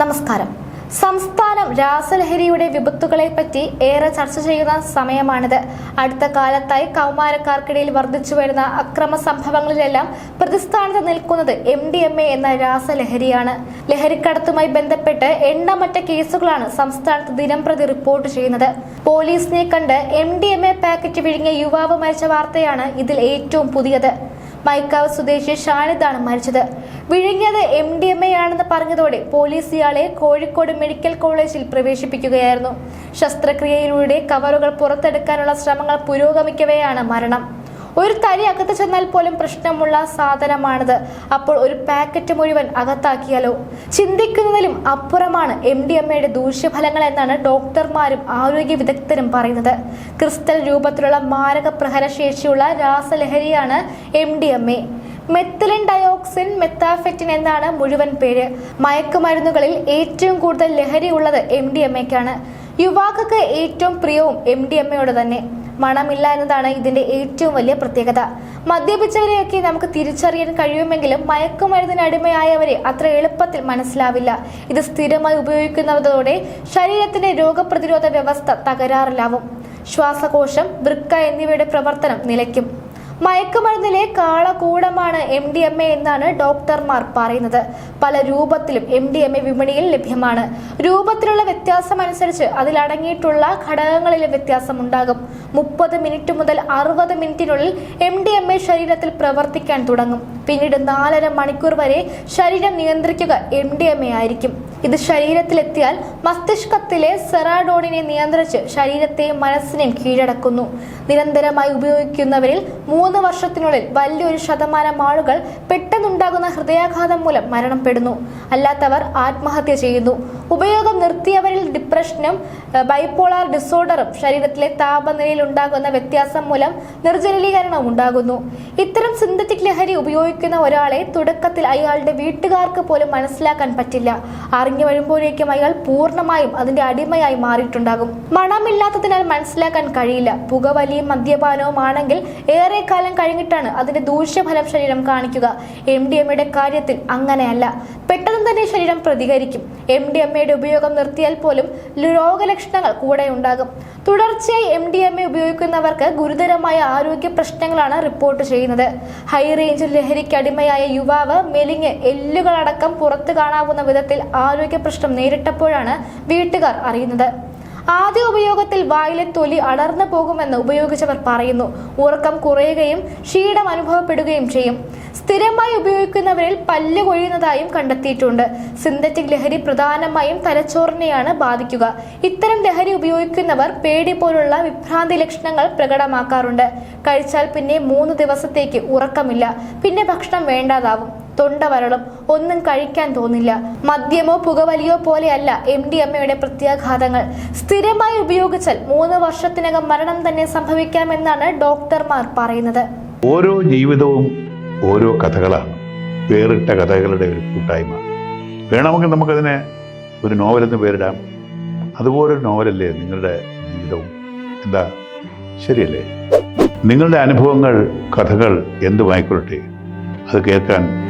നമസ്കാരം. സംസ്ഥാനം രാസലഹരിയുടെ വിപത്തുകളെ പറ്റി ഏറെ ചർച്ച ചെയ്യുന്ന സമയമാണിത്. അടുത്ത കാലത്തായി കൗമാരക്കാർക്കിടയിൽ വർദ്ധിച്ചു വരുന്ന അക്രമ സംഭവങ്ങളിലെല്ലാം പ്രതിസ്ഥാനത്ത് നിൽക്കുന്നത് എം ഡി എം എ എന്ന രാസലഹരിയാണ്. ലഹരിക്കടത്തുമായി ബന്ധപ്പെട്ട് എണ്ണമറ്റ കേസുകളാണ് സംസ്ഥാനത്ത് ദിനം പ്രതി റിപ്പോർട്ട് ചെയ്യുന്നത്. പോലീസിനെ കണ്ട് M D M A packet വിഴുങ്ങിയ യുവാവ് മരിച്ച വാർത്തയാണ് ഇതിൽ ഏറ്റവും പുതിയത്. മൈക്കാവ് സ്വദേശി ഷാനിദാണ് മരിച്ചത്. വിഴുങ്ങിയത് എം ഡി എം എ ആണെന്ന് പറഞ്ഞതോടെ പോലീസ് ഇയാളെ കോഴിക്കോട് മെഡിക്കൽ കോളേജിൽ പ്രവേശിപ്പിക്കുകയായിരുന്നു. ശസ്ത്രക്രിയയിലൂടെ കവറുകൾ പുറത്തെടുക്കാനുള്ള ശ്രമങ്ങൾ പുരോഗമിക്കവെയാണ് മരണം. ഒരു തരി അകത്ത് ചെന്നാൽ പോലും പ്രശ്നമുള്ള സാധനമാണിത്. അപ്പോൾ ഒരു പാക്കറ്റ് മുഴുവൻ അകത്താക്കിയാലോ? ചിന്തിക്കുന്നതിലും അപ്പുറമാണ് എം ഡി എം എയുടെ ദൂഷ്യഫലങ്ങൾ എന്നാണ് ഡോക്ടർമാരും ആരോഗ്യ വിദഗ്ധരും പറയുന്നത്. ക്രിസ്റ്റൽ രൂപത്തിലുള്ള മാരക പ്രഹരശേഷിയുള്ള രാസലഹരിയാണ് M D M A. Methylene dioxin methamphetamine എന്നാണ് മുഴുവൻ പേര്. മയക്കുമരുന്നുകളിൽ ഏറ്റവും കൂടുതൽ ലഹരി ഉള്ളത് എം ഡി എം എക്കാണ്. യുവാക്കൾക്ക് ഏറ്റവും പ്രിയവും എം ഡി എം എയോട് തന്നെ. മണമില്ല എന്നതാണ് ഇതിന്റെ ഏറ്റവും വലിയ പ്രത്യേകത. മദ്യപിച്ചവരെയൊക്കെ നമുക്ക് തിരിച്ചറിയാൻ കഴിയുമെങ്കിലും മയക്കുമരുന്നിന് അടിമയായവരെ അത്ര എളുപ്പത്തിൽ മനസ്സിലാവില്ല. ഇത് സ്ഥിരമായി ഉപയോഗിക്കുന്നതോടെ ശരീരത്തിന്റെ രോഗപ്രതിരോധ വ്യവസ്ഥ തകരാറിലാവും. ശ്വാസകോശം വൃക്ക എന്നിവയുടെ പ്രവർത്തനം നിലയ്ക്കും. മയക്കുമരുന്നിലെ കാളകൂടമാണ് എം ഡി എം എ എന്നാണ് ഡോക്ടർമാർ പറയുന്നത്. പല രൂപത്തിലും എം ഡി എം എ വിപണിയിൽ ലഭ്യമാണ്. രൂപത്തിലുള്ള വ്യത്യാസം അനുസരിച്ച് അതിലടങ്ങിയിട്ടുള്ള ഘടകങ്ങളിലെ വ്യത്യാസം ഉണ്ടാകും മുപ്പത് മിനിറ്റ് മുതൽ അറുപത് മിനിറ്റിനുള്ളിൽ എം ഡി എം എ ശരീരത്തിൽ പ്രവർത്തിക്കാൻ തുടങ്ങും. പിന്നീട് നാലര മണിക്കൂർ വരെ ശരീരം നിയന്ത്രിക്കുക എം ഡി എം എ ആയിരിക്കും. ഇത് ശരീരത്തിലെത്തിയാൽ മസ്തിഷ്കത്തിലെ സെറാഡോണിനെ നിയന്ത്രിച്ച് ശരീരത്തെയും മനസ്സിനെയും കീഴടക്കുന്നു. നിരന്തരമായി ഉപയോഗിക്കുന്നവരിൽ മൂന്ന് വർഷത്തിനുള്ളിൽ വലിയൊരു ശതമാനം ആളുകൾ പെട്ടെന്നുണ്ടാകുന്ന ഹൃദയാഘാതം മൂലം മരണപ്പെടുന്നു. അല്ലാത്തവർ ആത്മഹത്യ ചെയ്യുന്നു. ഉപയോഗം നിർത്തിയവരിൽ ഡിപ്രഷനും ബൈപോളാർ ഡിസോർഡറും ശരീരത്തിലെ താപനിലയിൽ ഉണ്ടാകുന്ന വ്യത്യാസം മൂലം നിർജലീകരണവും ഉണ്ടാകുന്നു. ഇത്തരം സിന്തറ്റിക് ലഹരി ഉപയോഗിക്കുന്ന ഒരാളെ തുടക്കത്തിൽ അയാളുടെ വീട്ടുകാർക്ക് പോലും മനസ്സിലാക്കാൻ പറ്റില്ല. അറിഞ്ഞു വരുമ്പോഴേക്കും അയാൾ പൂർണമായും അതിന്റെ അടിമയായി മാറിയിട്ടുണ്ടാകും. മണമില്ലാത്തതിനാൽ മനസ്സിലാക്കാൻ കഴിയില്ല. പുകവലിയും മദ്യപാനവും ആണെങ്കിൽ ഏറെ കാലം കഴിഞ്ഞിട്ടാണ് അതിന്റെ ദൂഷ്യഫലം ശരീരം കാണിക്കുക. എം ഡി എമ്മയുടെ കാര്യത്തിൽ അങ്ങനെയല്ല. പെട്ടെന്ന് തന്നെ ശരീരം പ്രതികരിക്കും. എം ഡി എം എയുടെ ഉപയോഗം നിർത്തിയാൽ പോലും രോഗലക്ഷണങ്ങൾ കൂടെ ഉണ്ടാകും തുടർച്ചയായി എം ഡി എം എ ഉപയോഗിക്കുന്നവർക്ക് ഗുരുതരമായ ആരോഗ്യ പ്രശ്നങ്ങളാണ് റിപ്പോർട്ട് ചെയ്യുന്നത്. ഹൈ റേഞ്ചിൽ ലഹരിക്ക് അടിമയായ യുവാവ് മെലിഞ്ഞ് എല്ലുകളടക്കം പുറത്തു കാണാവുന്ന വിധത്തിൽ ആരോഗ്യ പ്രശ്നം നേരിട്ടപ്പോഴാണ് വീട്ടുകാർ അറിയുന്നത്. ആദ്യ ഉപയോഗത്തിൽ വായിലെ തൊലി അടർന്നു പോകുമെന്ന് ഉപയോഗിച്ചവർ പറയുന്നു. ഉറക്കം കുറയുകയും ക്ഷീണം അനുഭവപ്പെടുകയും ചെയ്യും. സ്ഥിരമായി ഉപയോഗിക്കുന്നവരിൽ പല്ല് കൊഴിയുന്നതായും കണ്ടെത്തിയിട്ടുണ്ട്. സിന്തറ്റിക് ലഹരി പ്രധാനമായും തലച്ചോറിനെയാണ് ബാധിക്കുക. ഇത്തരം ലഹരി ഉപയോഗിക്കുന്നവർ പേടി പോലുള്ള വിഭ്രാന്തി ലക്ഷണങ്ങൾ പ്രകടമാക്കാറുണ്ട്. കഴിച്ചാൽ പിന്നെ മൂന്ന് ദിവസത്തേക്ക് ഉറക്കമില്ല. പിന്നെ ഭക്ഷണം വേണ്ടാതാവും. തൊണ്ട വരളും ഒന്നും കഴിക്കാൻ തോന്നില്ല. മദ്യമോ പുകവലിയോ പോലെയല്ല എം ഡി അമ്മയുടെ പ്രത്യാഘാതങ്ങൾ. സ്ഥിരമായി ഉപയോഗിച്ചാൽ മൂന്ന് വർഷത്തിനകം മരണം തന്നെ സംഭവിക്കാമെന്നാണ് ഡോക്ടർമാർ പറയുന്നത്. ഓരോ ജീവിതവും ഓരോ കഥകളാണ്. വേറിട്ട കഥകളുടെ ഒരു കൂട്ടായ്മ. വേണമെങ്കിൽ നമുക്കതിനെ ഒരു നോവലെന്ന് പേരിടാം. അതുപോലൊരു നോവലല്ലേ നിങ്ങളുടെ ജീവിതവും? എന്താ? ശരിയല്ലേ? നിങ്ങളുടെ അനുഭവങ്ങൾ കഥകൾ എന്തുമായിക്കൊള്ളട്ടെ? അത് കേൾക്കാൻ